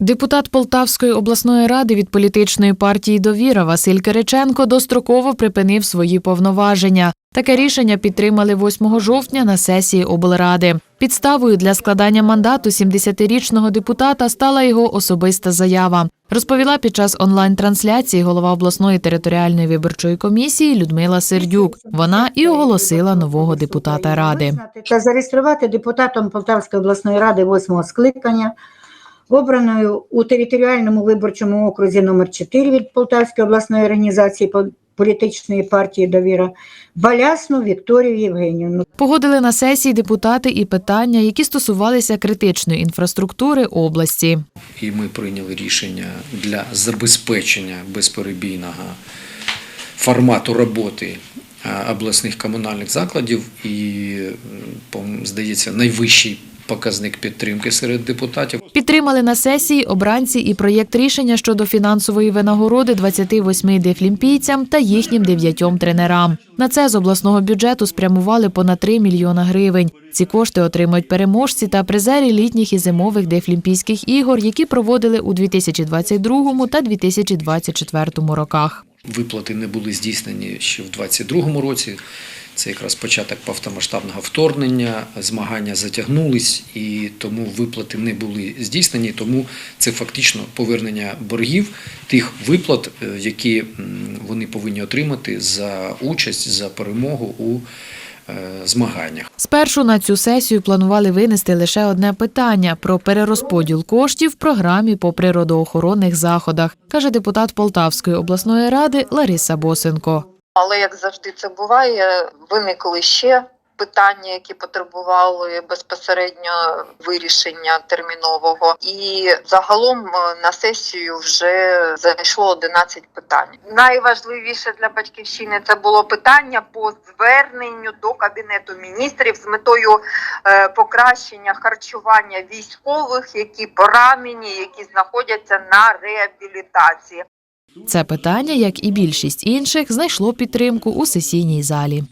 Депутат Полтавської обласної ради від політичної партії Довіра Василь Кириченко достроково припинив свої повноваження. Таке рішення підтримали 8 жовтня на сесії облради. Підставою для складання мандату 70-річного депутата стала його особиста заява. Розповіла під час онлайн-трансляції голова обласної територіальної виборчої комісії Людмила Сердюк. Вона і оголосила нового депутата ради. та зареєструвати депутатом Полтавської обласної ради восьмого скликання, обраною у територіальному виборчому окрузі номер 4 від Полтавської обласної організації по- політичної партії Довіра Балясну Вікторію Євгенівну. Погодили на сесії депутати і питання, які стосувалися критичної інфраструктури області. і ми прийняли рішення для забезпечення безперебійного формату роботи обласних комунальних закладів і, по- здається, найвищий показник підтримки серед депутатів. Підтримали на сесії обранці і проєкт рішення щодо фінансової винагороди 28 дефлімпійцям та їхнім дев'ятьом тренерам. На це з обласного бюджету спрямували понад 3 мільйона гривень. Ці кошти отримають переможці та призери літніх і зимових дефлімпійських ігор, які проводили у 2022 та 2024 роках. Виплати не були здійснені ще в 2022 році. Це якраз початок повномасштабного вторгнення, змагання затягнулись і тому виплати не були здійснені. Тому це фактично повернення боргів тих виплат, е, які вони повинні отримати за участь за перемогу у змаганнях. Спершу на цю сесію планували винести лише одне питання про перерозподіл коштів в програмі по природоохоронних заходах, каже депутат Полтавської обласної ради Лариса Босенко. Але як завжди це буває, виникли ще питання, які потребували безпосередньо вирішення термінового. І загалом е, на сесію вже зайшло 11 питань. Найважливіше для батьківщини це було питання по зверненню до кабінету міністрів з метою е, покращення харчування військових, які поранені, які знаходяться на реабілітації. Це питання, як і більшість інших, знайшло підтримку у сесійній залі.